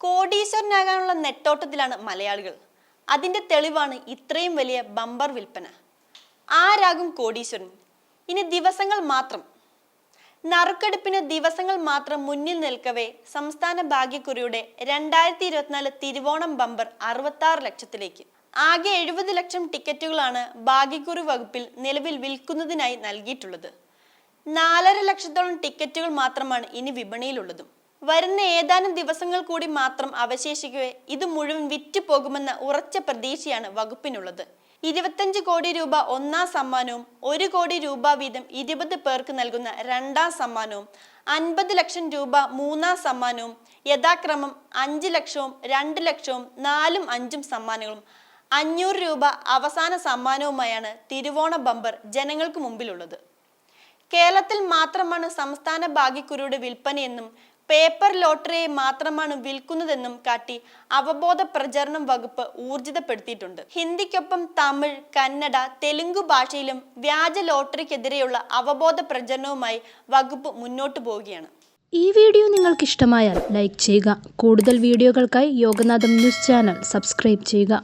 കോടീശ്വരനാകാനുള്ള നെട്ടോട്ടത്തിലാണ് മലയാളികൾ. അതിന്റെ തെളിവാണ് ഇത്രയും വലിയ ബമ്പർ വിൽപ്പന. ആരാകും കോടീശ്വരൻ? ഇനി ദിവസങ്ങൾ മാത്രം. നറുക്കെടുപ്പിന് ദിവസങ്ങൾ മാത്രം മുന്നിൽ നിൽക്കവേ സംസ്ഥാന ഭാഗ്യക്കുറിയുടെ രണ്ടായിരത്തി ഇരുപത്തിനാല് തിരുവോണം ബമ്പർ അറുപത്തി ലക്ഷത്തിലേക്ക്. ആകെ എഴുപത് ലക്ഷം ടിക്കറ്റുകളാണ് ഭാഗ്യക്കുറി വകുപ്പിൽ നിലവിൽ വിൽക്കുന്നതിനായി നൽകിയിട്ടുള്ളത്. നാലര ലക്ഷത്തോളം ടിക്കറ്റുകൾ മാത്രമാണ് ഇനി വിപണിയിലുള്ളതും. വരുന്ന ഏതാനും ദിവസങ്ങൾ കൂടി മാത്രം അവശേഷിക്കവേ ഇത് മുഴുവൻ വിറ്റ് പോകുമെന്ന ഉറച്ച പ്രതീക്ഷയാണ് വകുപ്പിനുള്ളത്. ഇരുപത്തഞ്ച് കോടി രൂപ ഒന്നാം സമ്മാനവും ഒരു കോടി രൂപ വീതം ഇരുപത് പേർക്ക് നൽകുന്ന രണ്ടാം സമ്മാനവും അൻപത് ലക്ഷം രൂപ മൂന്നാം സമ്മാനവും യഥാക്രമം അഞ്ച് ലക്ഷവും രണ്ട് ലക്ഷവും നാലും അഞ്ചും സമ്മാനങ്ങളും അഞ്ഞൂറ് രൂപ അവസാന സമ്മാനവുമായാണ് തിരുവോണ ബമ്പർ ജനങ്ങൾക്ക് മുമ്പിലുള്ളത്. കേരളത്തിൽ മാത്രമാണ് സംസ്ഥാന ഭാഗ്യക്കുരുടെ വിൽപ്പനയെന്നും പേപ്പർ ലോട്ടറിയെ മാത്രമാണ് വിൽക്കുന്നതെന്നും കാട്ടി അവബോധ പ്രചരണം വകുപ്പ് ഊർജിതപ്പെടുത്തിയിട്ടുണ്ട്. ഹിന്ദിക്കൊപ്പം തമിഴ് കന്നഡ തെലുങ്ക് ഭാഷയിലും വ്യാജ ലോട്ടറിക്കെതിരെയുള്ള അവബോധ പ്രചരണവുമായി വകുപ്പ് മുന്നോട്ടു പോവുകയാണ്. ഈ വീഡിയോ നിങ്ങൾക്ക് ഇഷ്ടമായാൽ ലൈക്ക് ചെയ്യുക. കൂടുതൽ വീഡിയോകൾക്കായി യോഗനാഥം ന്യൂസ് ചാനൽ സബ്സ്ക്രൈബ് ചെയ്യുക.